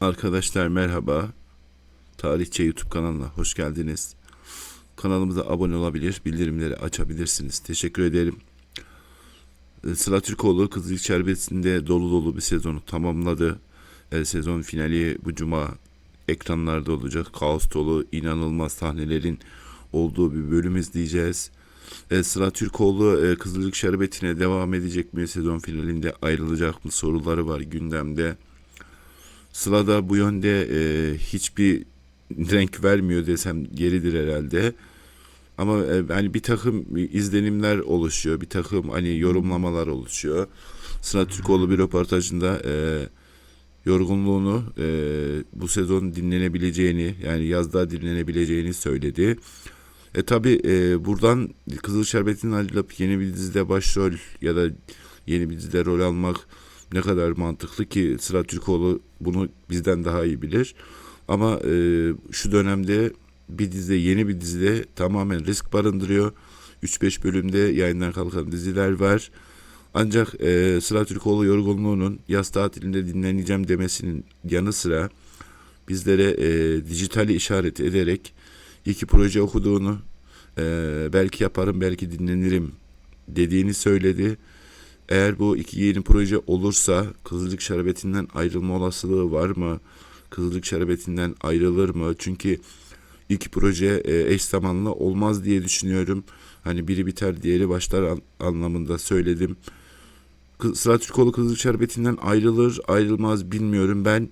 Arkadaşlar merhaba. Tarihçe YouTube kanalına hoş geldiniz. Kanalımıza abone olabilir, bildirimleri açabilirsiniz. Teşekkür ederim. Ee, Sıla Türkoğlu Kızılcık Şerbeti'nde dolu dolu bir sezonu tamamladı. Ee, Sezon finali bu cuma ekranlarda olacak. Kaos dolu, inanılmaz sahnelerin olduğu bir bölüm izleyeceğiz. Ee, Sıla Türkoğlu e, Şerbeti'ne devam edecek mi? Sezon finalinde ayrılacak mı? Soruları var gündemde. Sıla da bu yönde e, hiçbir renk vermiyor desem geridir herhalde. Ama e, hani bir takım izlenimler oluşuyor, bir takım hani yorumlamalar oluşuyor. Sıla Türkoğlu bir röportajında e, yorgunluğunu e, bu sezon dinlenebileceğini yani yazda dinlenebileceğini söyledi. E tabi e, buradan Kızıl Şerbeti'nin ayrılıp yeni bir dizide başrol ya da yeni bir dizide rol almak ne kadar mantıklı ki Sıla Türkoğlu bunu bizden daha iyi bilir. Ama e, şu dönemde bir dizide yeni bir dizide tamamen risk barındırıyor. 3-5 bölümde yayından kalkan diziler var. Ancak e, Sıla Türkoğlu yorgunluğunun yaz tatilinde dinleneceğim demesinin yanı sıra bizlere e, dijitali işaret ederek iki proje okuduğunu e, belki yaparım belki dinlenirim dediğini söyledi. Eğer bu iki yeni proje olursa Kızılcık Şerbeti'nden ayrılma olasılığı var mı? Kızılcık Şerbeti'nden ayrılır mı? Çünkü iki proje e, eş zamanlı olmaz diye düşünüyorum. Hani biri biter diğeri başlar an- anlamında söyledim. Sıra Türkoğlu Kızılcık Şerbeti'nden ayrılır ayrılmaz bilmiyorum. Ben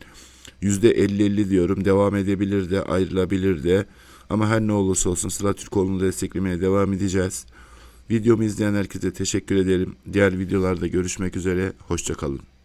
%50-50 diyorum. Devam edebilir de ayrılabilir de. Ama her ne olursa olsun Sıla Türkoğlu'nu desteklemeye devam edeceğiz. Videomu izleyen herkese teşekkür ederim. Diğer videolarda görüşmek üzere. Hoşçakalın.